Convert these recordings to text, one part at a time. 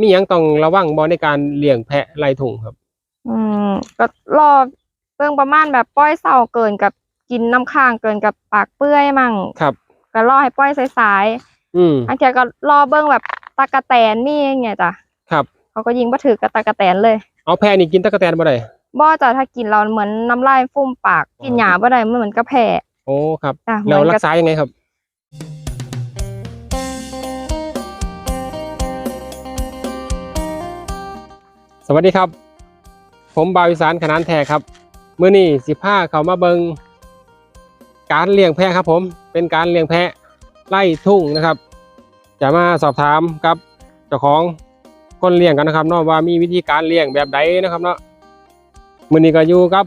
มีหยังต้องระวังบ่ในการเลี้ยงแพะไล่ทุ่งครับ อืมก็รอเบิ่งประมาณแบบปล่อยเศร้าเกินกับกินน้ำค้างเกินกับปากเปื่อยมั่งครับ ก็รอให้ปล่อยสายอืมๆอันเทียก็รอเบิ่งแบบตากะแตนนี่ไงจ้ะครับ เขาก็ยิงบ่ถือกับตากะแตนเลยเอาแพะนี่กินตะกะแตนบ่ได้ บ่จ้ะถ้ากินเราเหมือนน้ำลายฟุ่มปาก กินหยาบ่ได้มันเหมือนกระแพ้โอ้ครับจ้ะแล้วเหมือนรักับกษายังไงครับ สวัสดีครับ ผมบาวอีสานขนานแท้ครับมื้อนี้สิพาเขามาเบิงการเลี้ยงแพะครับ ผมเป็นการเลี้ยงแพะไล่ทุ่งนะครับ จะมาสอบถามกับเจ้าของคนเลี้ยงกันนะครับเนาะว่ามีวิธีการเลี้ยงแบบใดนะครับเนาะมื้อนี้ก็อยู่กับ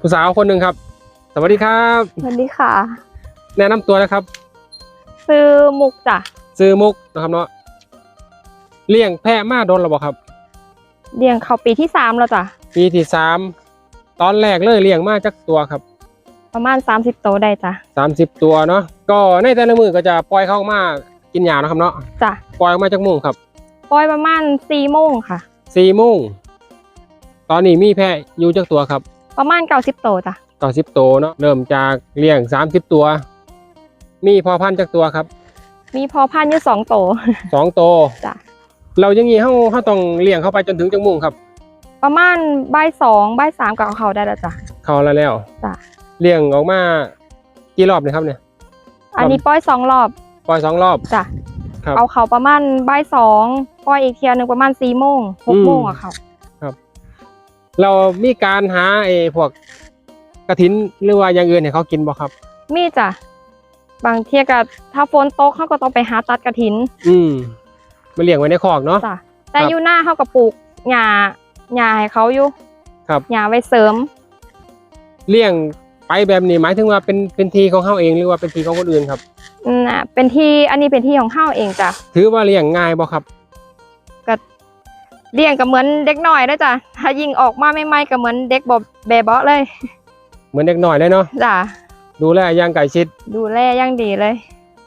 ผู้สาวคนหนึ่งครับ สวัสดีครับสวัสดีค่ะ แนะนำตัวนะครับซื้อมุกจ้ะซื้อมุกนะครับเนาะเลี้ยงแพะมาโดนหรือเปล่าครับ เลี้ยงเขาปีที่สามแล้วจ้ะปีที่สามตอนแรกเลยเลี้ยงมาจักตัวครับ ประมาณ 30โตวได้จ้ะสามสิบตัวเนาะก็ในแต่ละมือก็จะปล่อยเข้ามากินหญ้านะครับเนาะจ้ะปล่อยออกมาจากมุงครับปล่อยประมาณ4โมงค่ะสี่โมงตอนนี้มีแพะอยู่จักตัวครับ ประมาณ90โตวจ้ะต่อสิบตัวเนาะเริ่มจากเลี้ยงสามสิบตัว มีพอพันธุ์จักตัวครับ มีพอพันธุ์อยู่สองโตวสองตัวจ้ะ เรายังงี้เขาเขาต้องเลี้ยงเข้าไปจนถึงจังมุงครับ ประมาณบ่ายสองบ่ายสามก็เอาเขาได้แล้วจ้ะ เขาแล้วแล้วจ้ะ เลี้ยงออกมากี่รอบเนี่ยครับเนี่ย อันนี้ปล่อยสองรอบ ปล่อยสองรอบ จ้ะ ครับเอาเขาประมาณบ่ายสองปล่อยอีกเทียหนึ่งประมาณสี่โมงหกโมงอืม อะเขาเรามีการหาไอ้พวกกระถินหรือว่าอย่างอื่นให้เขากินบ่ครับ มีจ้ะ บางเทียก็ถ้าฝนตกเขาก็ต้องไปหาตัดกระถิน อืม มาเลี้ยงไว้ในคอกเนาะ จ้ะแต่ครับอยู่หน้าเขาก็ปลูกหญ้าหญ้าให้เขาอยู่ครับ หญ้าไว้เสริม เลี้ยงไปแบบนี้หมายถึงว่าเป็นเป็นทีของเขาเองหรือว่าเป็นทีของคนอื่นครับอืมอะเป็นที่อันนี้เป็นที่ของเขาเองจ้ะถือว่าเลี้ยงง่ายบ่ครับเลี้ยงก็เหมือนเด็กน้อยเลยจ้ะถ้ายิงออกมาไม่ไม่ๆก็เหมือนเด็กบบเบเบาะเลยเหมือนเด็กหน่อยเลยเนาะจ้ะดูแลอย่างใกล้ชิดดูแลอย่างดีเลย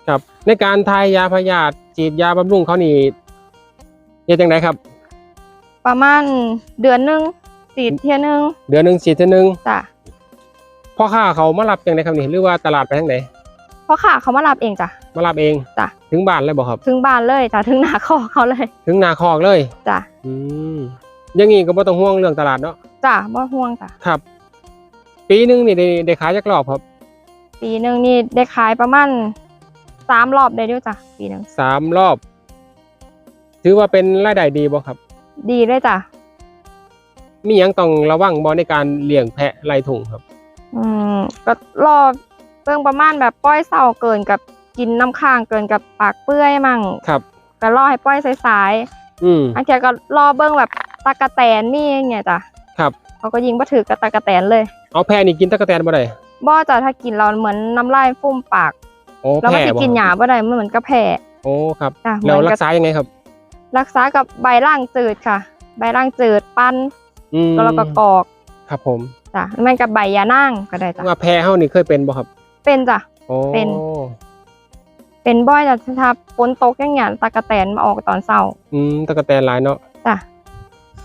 ครับ ในการทายยาพยาธิ ฉีดยาบำรุงเขานี่เฮ็ดจังไดครับ ประมาณเดือนหนึงสีดเทียหนึงเดือนหนึงฉีดเทื่อนึงจ้ะพ่อค้าเขามารับจังไดครับนี่หรือว่าตลาดไปทางไหนเพราะค่ะเขามารับเองจ้ะ มารับเองจ้ะ ถึงบ้านเลยบ่ครับ ถึงบ้านเลยจ้ะถึงหน้าคอเขาเลยถึงหนาคอกเลยจ้ะอืมอยังงี้ก็บ่ต้องห่วงเรื่องตลาดเนาะจ้ะบ่ห่วงจ้ะครับ ปีหนึงนี่ได้ได้ขายจักรอบครับ ปีหนึ่งนี่ได้ขายประมาณ สามรอบได้ด้วยจ้ะปีหนึ่งสามรอบ ถือว่าเป็นรายได้ดีบ่ครับ ดีเลยจ้ะมีหยังต้องระวังบ่ในการเลี้ยงแพะไล่ทุ่งครับ อืมก็รอเบิ่งประมาณแบบปล่อยเศร้าเกินกับกินน้ำค้างเกินกับปากเปื่อยมั่งครับ ก็รอให้ปล่อยสายอืม ๆอันเทียก็รอเบิ่งแบบตากะแตนนี่ไงจ้ะครับ เขาก็ยิงบ่ถือกับตากะแตนเลย เอาแพะนี่กินตะกะแตนบ่ได้บ่จ้ะถ้ากินเราเหมือนน้ำลายฟุ่มปาก โอ้แล้วมันแพะสิบ่กินหยาบ่ได้มันเหมือนกระแพ้โอ้ครับจ้ะเหแล้วมือนรักับกษายังไงครับรักษากับใบล่างจืดค่ะ ใบล่างจืดปั้นอืมแล้วก็กรอกครับผมจ้ะมันกับใบยานั่งก็ได้จ้ะว่าแพะเฮานี่เคยเป็นบ่ครับเป็นจ้ะ โอ้เป็น เป็นบ่อยจ้ะถ้าฝนตกอย่างเงี้ยตากะแตนมาออกตอนเช้าอืมตะกะแตนหลายเนาะจ้ะ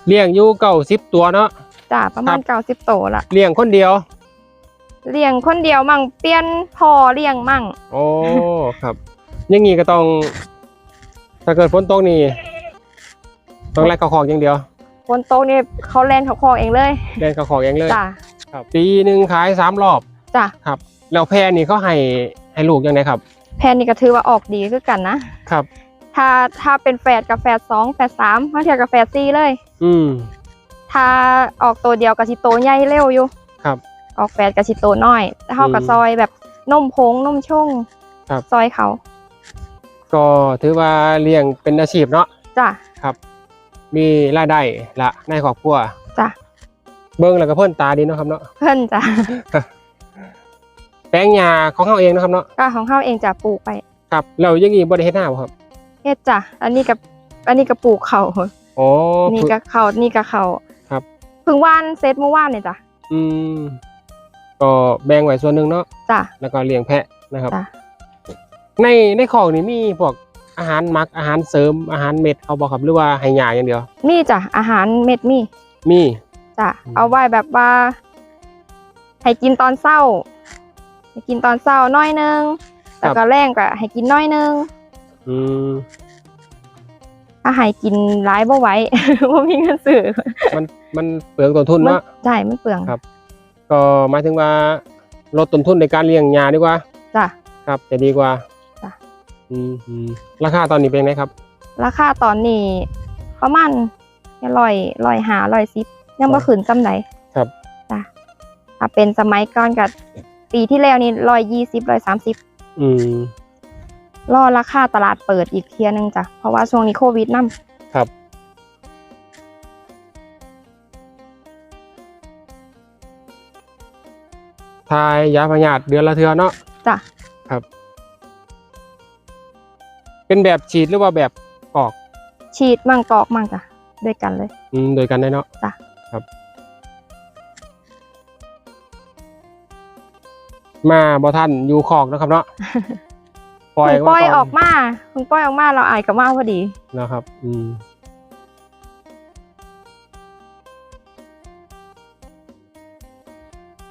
เลี้ยงอยู่90ตัวเนาะ จ้ะประมาณครับ เก้าสิบโตละเลี้ยงคนเดียว เลี้ยงคนเดียวมั่งเปลี่ยนพ่อเลี้ยงมั่ง โอ้ครับอยังงี้ก็ต้อง ถ้าเกิดฝนตกนี่ต้องไล่เข้าคอกอย่างเดียวฝนตกนี่เขาแล่นเขาคอกเองเลยเล่นเข้าคอกเองเลยจ้ะครับปีหนึ่งขายสามรอบจ้ะครับแล้วแพะนี่เขาให้ให้ลูกยังไงครับ แพนนี่ก็ถือว่าออกดีคือกันนะครับ ถ้าถ้าเป็นแฝดกับแฝดสองแฝดสามบางเทีกับแฝดสี่เลย อืมถ้าออกตัวเดียวกับสิโตใหญ่เร็วอยู่ครับ ออกแฝดกับสิโตน้อยแต่เขากับอืมซอยแบบนมพงนมชงครับซอยเขา ก็ถือว่าเลี้ยงเป็นอาชีพเนาะจ้ะครับ มีรายได้ละในครอบครัวจ้ะเบิ้งแล้วก็เพิ่นตาดีเนาะครับเนาะเพิ่นจ้ะแปลงหญ้าของเขาเองเนาะครับเนาะก็ของเขาเองจะปลูกไปครับแล้วอยังงี้บ่ได้เฮ็ดหน้าบ่ครับเฮ็ดจ้ะอันนี้กับอันนี้กับปลูกเขาโอ้นี่กับเขานี่กับเขาครับเพึ่งว่านเซตเมื่อวานเนี่ยจ้ะอืม ก็แบ่งไว้ส่วนหนึ่งเนาะจ้ะ แล้วก็เลี้ยงแพะนะครับ จ้ะ ในในคอกนี่มีพวกอาหารหมักอาหารเสริมอาหารเม็ดเขาบอกครับหรือว่าให้หยาอย่างเดียว มีจ้ะอาหารเม็ดมีมี จ้ะอืม เอาไว้แบบว่า ให้กินตอนเช้า ให้กินตอนเช้าน้อยหนึงแล้วก็แรงก็ให้กินน้อยหนึงอืมถ้าให้กินร้ายบ่ไหว้บ่มีเงินซื้อมันมันเปลืองต้นทุนมันเนาะ ใช่มันเปลืองครับ ก็หมายถึงว่าลดต้นทุนในการเลี้ยงหยาดีกว่า จ้ะ ครับ จะดีกว่าจ้ะ อืมอืมราคาตอนนี้เป็นไงครับ ราคาตอนนี้ประมาณร้อยร้อยหาร้อยสิบยังบ่ขึ้นจำไหนครับ จ้ะถ้าเป็นสมัยก่อนกับปีที่แล้วนี่ร้อยยี่สิบร้อยสามสิบอืมรอราคาตลาดเปิดอีกเทียหนึงจ้ะ เพราะว่าช่วงนี้โควิดนํ ทายยาพยาธิเดือนละเทือเนาะจ้ะครับ เป็นแบบฉีดหรือว่าแบบกรอกฉีดมั่งกอกมั่งจ้ะด้วยกันเลย อืมโดยกันได้เนาะจ้ะ ครับ มาบอท่านอยู่คอกเนาะครับเนาะ ปล่อยเพิ่งปล่อยมาออกมาเพิ่งปล่อยออกมาเราอายกับมาพอดี นะครับ อืม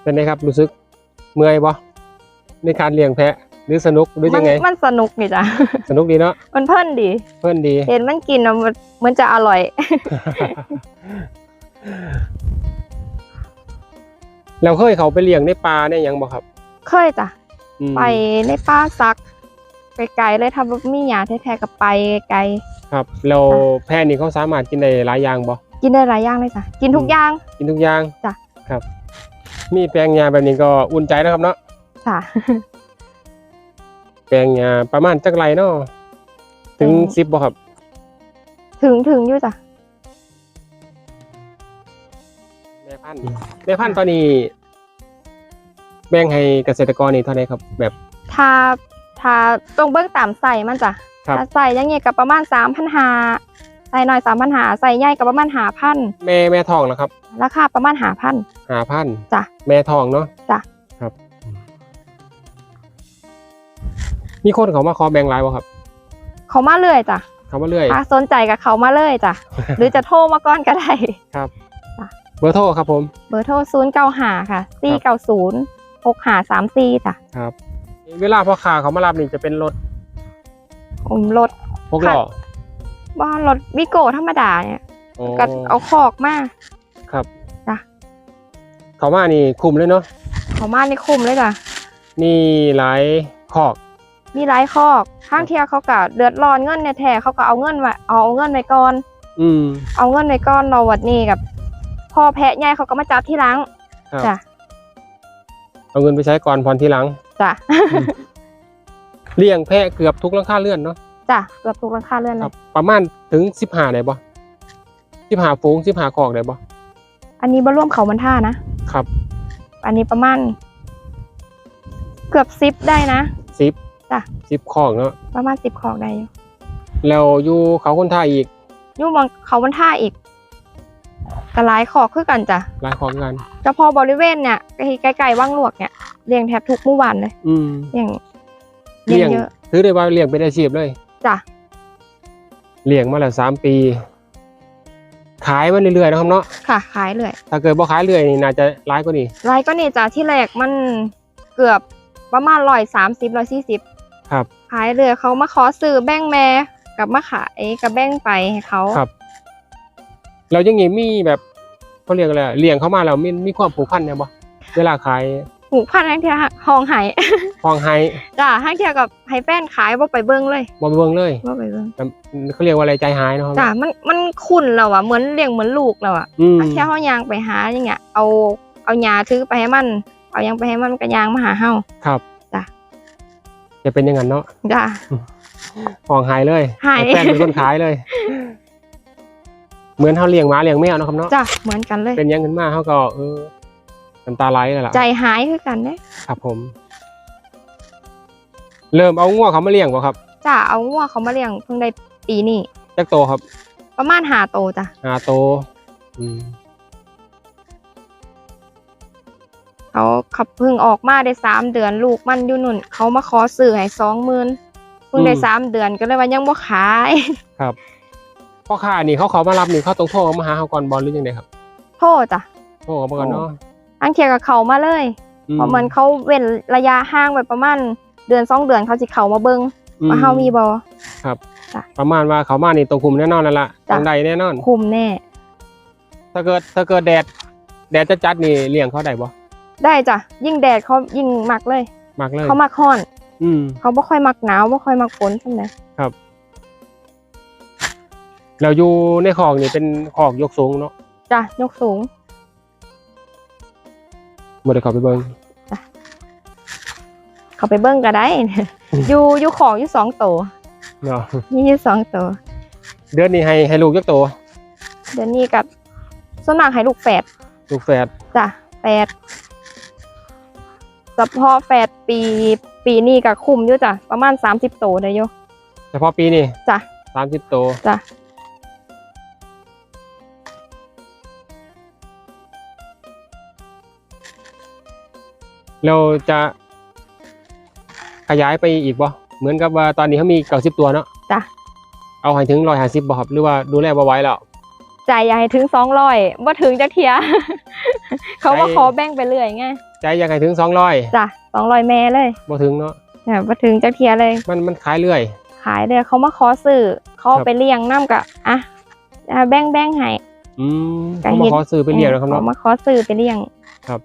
เป็นไงครับรู้สึก เมื่อยบ่ในการเลี้ยงแพะ หรือสนุกหรือมัยังไง มันสนุกนี่จ้ะสนุกดีเนาะมันเพลินดี เพื่อนดี เห็นมันกินแล้วมันเหมันจะอร่อยเราเคยเขาไปเลี้ยงในป่าเนี่ยยังบ่ครับเคยจ้ะอืม ไปในป่าซักไกลๆเลยทำรถมีหยาแท้ๆกับไปไกล ครับแล้วแพะนี่เขาสามารถกินได้หลายอย่างบ่ กินได้หลายอย่างเลยจ้ะกินทุกอย่าง กินทุกอย่างจ้ะ ครับ มีแปลงยาแบบนี้ก็อุ่นใจนะครับเนาะจ้ะแปลงยาประมาณจักไรเนาะถึงอืมสิบบ่ครับ ถึงถึงอยู่จ้ะแม่พันธุ์แม่พันธุ์ตอนนี้ แบ่งให้เกษตรกรนี่เท่าไหร่ครับ แบบ ถ้าถ้าตรงเบื้องต่ำใส่มันจ้ะครับ ถ้าใส่อยังเงี้ยกับประมาณสามพันหาใส่หน่อยสามพันหาใส่ใหญ่กับประมาณหาพันแม่แม่ทองนะครับ ราคาประมาณหาพัน หาพันจ้ะแม่ทองเนาะจ้ะครับ มีคนเขามาขอแบ่งรายบ่ครับ เขามาเรื่อยจ้ะเขามาเรื่อยถ้าสนใจกับเขามาเลยจ้ะหรือจะโทรมาก่อนก็ได้เบอร์โทรครับผม เบอร์โทรศูนย์เก้าหาค่ะสี่เก้าศูนย์หกหาสามสี่จ้ะครับ เวลาพ่อค้าเขามารับนี่จะเป็นรถอมรถพกล้อบ้านรถวิโก้ธรรมดาเนี่ยโอ้ก็เอาคอกมาครับจ้ะ เขามานี่คุมเลยเนาะเขามาในคุมเลยจ้ะมีหลายคอกมีหลายคอกข้างเทียเขาก็เดือดร้อนเงินในแท้เขาก็เอาเงินไว้เอาเงินไว้ก่อน อืมเอาเงินไว้ก่อนเราวัดนี้กับพ่อแพะใหญ่เขาก็มาจับที่หลังครับจ้ะเอาเงินไปใช้ก่อนผ่อนทีหลังจ้ะเลี้ยงแพะเกือบทุกหลังคาเรือนเนาะจ้ะเกือบทุกราคาเลื่อนคเลรับยประมาณถึงสิบห้าได้บ่สิบห้าฟูงสิบห้าคอกได้บ่อันนี้บ่รวมเขามันท่านะ ครับ อันนี้ประมาณเกือบสิบได้นะสิบจ้ะสิบคอกเนาะประมาณสิบคอกได้อยู่แล้วอยู่เขาคนท่าอีกอยุ่มองเขามันท่าอีกกระหลายคอกคือกันจ้ะหลายคอกกันเฉพาะบริเวณเนี่ยใกล้ๆว่างหลวกเนี่ยเลี้ยงแทบทุกเมื่อวานเลย อืมเลี้ยงเลี้ยงเยอะถือได้ว่าเลี้ยงเป็นอาชีพเลยจ้ะเลี้ยงมาแล้วสามปี ขายมาเรื่อยๆนะครับเนาะค่ะขายเลยถ้าเกิดบ่ขายเรื่อยนี่น่าจะร้ายกว่านี้รายก็นี่จ้ะที่แรกมันเกือบประมาณร้อยสามสิบร้อยสี่สิบครับ ขายเลยเขามาขอซื้อแบ่งแม่กับมาขายกับแบ่งไปให้เขาครับแล้วอยังงี้มีแบบเขาเรียกอะไรเลี้ยงเขามาแล้วมีมีความผูกพันเนี่ยบ่เวลาขาย หูพันทั้งเทียห้องไห้ฟองไฮจ้ะทั้งเทียกับให้แฟนขายว่าไปเบิ้งเลยบ่ไปเบิ่งเลยว่าไปเบิ้งแต่เขาเรียกว่าอะไรใจหายเนาะครับจ้ะมันมันคุ้นเราอะเหมือนเลี้ยงเหมือนลูกเราอะอืมทั้งเทียห้องยางไปหาอย่างเงี้ยเอาเอายาถือไปให้มัน เอายังไปให้มันมันก็ยางมาหาเฮาครับจ้ะจะเป็นอย่างนั้นเนาะจ้ะฟองไฮเลยหายแฟนเป็นคนขายเลยเหมือนเขาเลี้ยงหมาเลี้ยงแมวเนาะครับเนาะจ้ะเหมือนกันเลย เป็นอยังขึ้นมาเขาก็เออ น้ำตาไหลเลยล่ะใจหายคือกันเด้ครับผม เริ่มเอางัวเขามาเลี้ยงบ่ครับจ้ะเอางัวเขามาเลี้ยงเพิ่งได้ปีนี้จักโตครับ ประมาณหาโตจ้ะหาโต อืมเขาเขาเพิ่งออกมาได้สามเดือนลูกมันอยู่นุ่น เขามาขอซื้อให้สองหมื่นเพิ่งได้อืมสามเดือนก็เลยว่ายังบ่ขายครับพ่อค้านี่เขาเขามารับนี่เขาต้องโทรมาหาเขาก่อนบอลหรือยังไงครับ โทษจ้ะโทรเขามาก่อนเนาะ อังเทียกับเขามาเลยเพราะเหมือนเขาเว้นระยะห่างไปประมาณเดือนสองเดือนเขาสิเขามาเบิ่งอืว่าเฮามีบ่ประมาณว่าเขามานี่ตรงคุมแน่นอนแล้วล่ะจ้ะตรงใดแน่นอน คุมแน่ ถ้าเกิดถ้าเกิดแดด แดดจะจัดนี่เลี้ยงเขาได้บ่ได้จ้ะยิ่งแดดเขายิ่งมักเลยมากเลย เขามักร้อน อืมเขาบ่ค่อยมักหนาวบ่ค่อยมักฝนซั่นใดแล้วอยู่ในคอกนี่เป็นคอกยกสูงเนาะจ้ะยกสูง บ่ได้เข้าไปเบิ่งเขาไปเบิ่งก็ได้ อยู่อยู่ของอยู่สองตัวเนาะมีอยู่สองตัวเดือนนี้ให้ให้ลูกยักโตวเดี๋ยวนี้กับส่วนมากให้ลูกแฝดลูกแฝดจ้ะแฝดเฉพาะแฝดปีปีนี้ก็คุมอยู่จ้ะประมาณ30ตัวได้อยู่เฉพาะปีนี้จ้ะ30ตัวจ้ะ เราจะขยายไปอีกบ่เหมือนกับว่าตอนนี้เขามี90ตัวเนาะจ้ะเอาให้ถึง150บ่ครับหรือว่าดูแลบ่ไหวแล้ว ใจอยากให้ถึง200บ่ถึงจักเทีย เขาว่าใจขอแบ่งไปเรื่อยไงใจอยากให้ถึง200จ้ะ200แม่เลยบ่ถึงเนาะเนี่ยบ่ถึงจักเทียเลย มันมันขายเรื่อย ขายเลยเขามาขอซื้อเขาครัเอาบไปเลี้ยงน้ำกะอะอะแบ่งแบ่งให้อืมก็เขาเห็มานขอซื้อไปเลี้ยงนะครับเขาเนาะมาขอซื้อไปเลี้ยงครับ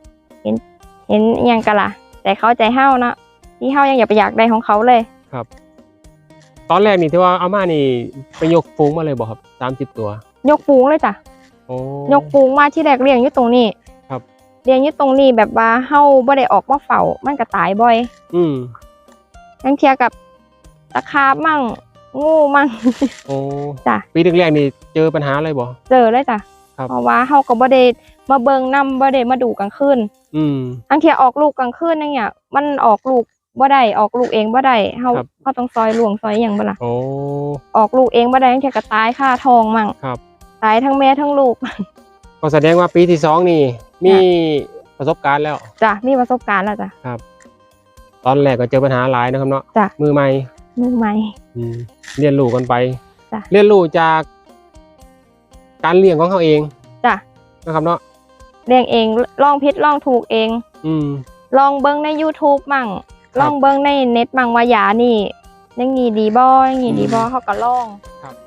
เห็นเห็นอิหยังกะล่ะ แต่เขาใจเฮาเนาะที่เฮายังอย่าไปอยากได้ของเขาเลย ตอนแรกนี่ที่ว่าเอามานี่ไปยกฟูงมาเลยบ่ครับ30ตัว ยกฟูงเลยจ้ะ โอ้ ยกฟูงมาที่แรกเลี้ยงอยู่ตรงนี้ครับ เลี้ยงอยู่ตรงนี้แบบว่าเฮาบ่ได้ออกมาเฝ้ามันก็ตายบ่อยอืมทั้งเทียกับตะขาบมั่งงูมั่ง โอ้จ้ะ ปีแรกๆนี่เจอปัญหาอะไรบ่ เจอเลยจ้ะครับ เพราะว่าเฮาก็บ่ได้มาเบิ่งนำบ่ได้มาดูกลางคืน อืมอังเทียออกลูกกลางคืนอย่างเงี้ยมันออกลูกบ่ได้ออกลูกเองบ่ได้เฮาครับ เฮาต้องซอยหลวงซอยหยังบ่ล่ะโอ้ ออกลูกเองบ่ได้อังเทียก็ตายค่าทองมั่งครับ ตายทั้งแม่ทั้งลูก ก็แสดงว่าปีที่สองนี่ มีประสบการณ์แล้ว จ้ะมีประสบการณ์แล้วจ้ะ ตอนแรกก็เจอปัญหาหลายนะครับเนาะจ้ะ มือใหม่มือใหม่ อืมเรียนรู้กันไป จ้ะเรียนรู้จาก การเลี้ยงของเขาเองจ้ะ นะครับเนาะ เลี้ยงเองลองผิดลองถูกเอง อืม ลองเบิ่งใน YouTube มั่งครับลองเบิ่งในเน็ตมั่งว่ายานี่ยังงี้ดีบ่ยังงี้ดีบ่อืมเฮาก็ลองทุ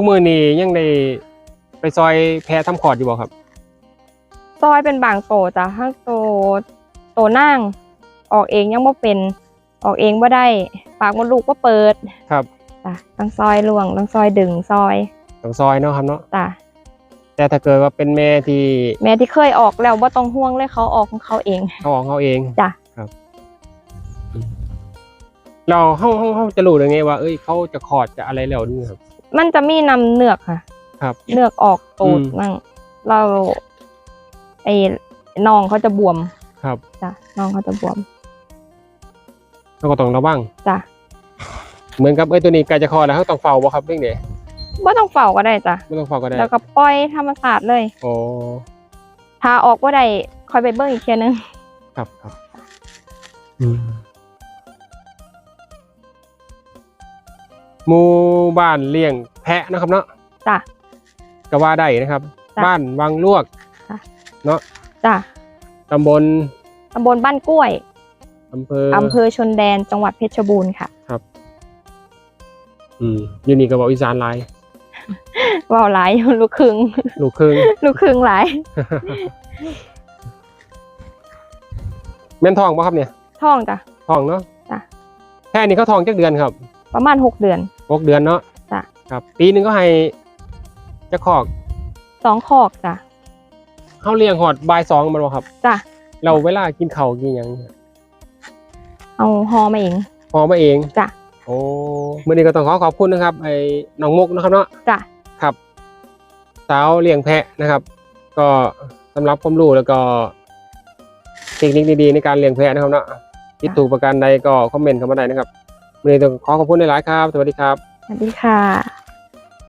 กมือนี่ยังได้ไปซอยแพรทำขอดอยู่บ่ครับ ซอยเป็นบางโตจ้ะถ้าโตโตนั่งออกเองยังบ่เป็น ออกเองบ่ได้ ปากมดลูกก็เปิดครับจ้ะต้องซอยลวงต้องซอยดึงซอยต้องซอยเนาะครับเนาะจ้ะแต่ถ้าเกิดว่าเป็นแม่ที่ แม่ที่เคยออกแล้วบ่ต้องห่วงเลยเขาออกของเขาเองเขาออกเขาเองจ้ะครับอืมเราเขาเขาเขาจะรู้ได้ไงว่า เอ้ยเขาจะขอดจะอะไรแล้วนี่ครับ มันจะมีนำเนือกค่ะครับ เนือกออกตูดอืม มั่งเราไอ้น้องเขาจะบวมครับจ้ะน้องเขาจะบวมเราก็ต้องระวังจ้ะเหมือนกับเอ้ยตัวนี้ใกล้จะคลอดแล้วเขาต้องเฝ้าบ่ครับเรื่องเนี้ยบ่ต้องเฝ้าก็ได้จ้ะไม่ต้องเฝ้าก็ได้แล้วก็ปล่อยธรรมศาสตร์เลยโอ้ถ้าออกบ่ได้คอยไปเบิ่งอีกเทียนึง ครับครับอืม หมู่บ้านเลี้ยงแพะนะครับเนาะจ้ะ ก็ว่าได้นะครับ จ้ะบ้านวังลวกจ้ะตำบลตำบลบ้านกล้วยอำเภออำเภอชนแดนจังหวัดเพชรบูรณ์ค่ะอืมอยู่นี่ก็บอกอีสานหลายเว้าหลาย ลูกครึ่งลูกครึ่ง ลูกครึ่งหลายแม่นทองป่ะครับเนี่ยท้องจ้ะ ทองเนาะจ้ะ แค่นี้เขาทองจักเดือนครับ ประมาณหกเดือน หกเดือนเนาะจ้ะ ครับ ปีหนึ่งก็ให้จะขอกสองคอกจ้ะเขาเลี้ยงหอดบายสองมันบ่ครับ จ้ะเราเวลากินข้าวกินหยังเนี่ยเอาฮอมาเอง พอมาเองจ้ะ โอ้มื่อนี้ก็ต้องขอขอบคุณนะครับ ไอ้น้องมุกนะครับเนาะ จ้ะ ครับสาวเลี้ยงแพะนะครับ ก็สำหรับความรู้แล้วก็เทคนิคดีๆในการเลี้ยงแพะนะครับเนาะคิดถูกประการใดก็คอมเมนต์เข้ามาได้นะครับ วันนี้ต้องขอขอบคุณหลายๆครับ สวัสดีครับ สวัสดีค่ะ